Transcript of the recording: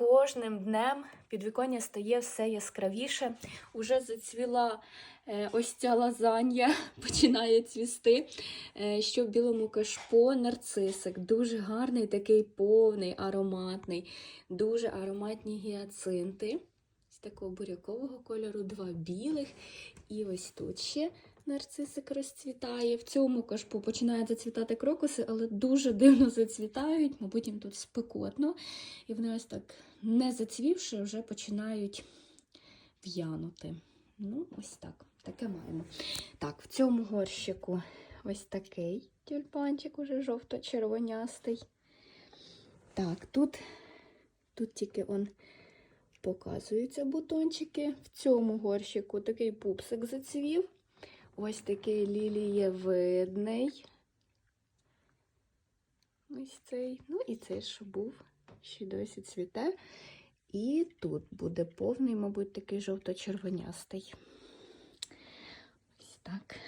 кожним днем підвіконня стає все яскравіше. Уже зацвіла е, ось ця лазанья, починає цвісти. Е, що в білому кашпо нарцисик. Дуже гарний, такий повний, ароматний, дуже ароматні гіацинти. З такого бурякового кольору, два білих. І ось тут ще нарцисик розцвітає. В цьому кашпо починають зацвітати крокуси, але дуже дивно зацвітають, мабуть, їм тут спекотно. І вони ось так, не зацвівши, вже починають в'янути. Ну, ось так. Таке маємо. Так, в цьому горщику ось такий тюльпанчик, уже жовто-червонястий. Так, тут, тут тільки он показуються бутончики. В цьому горщику такий пупсик зацвів. Ось такий лілієвидний. Ось цей. Ну і цей, що був, ще досі цвіте. І тут буде повний, мабуть, такий жовто-червонястий. Ось так.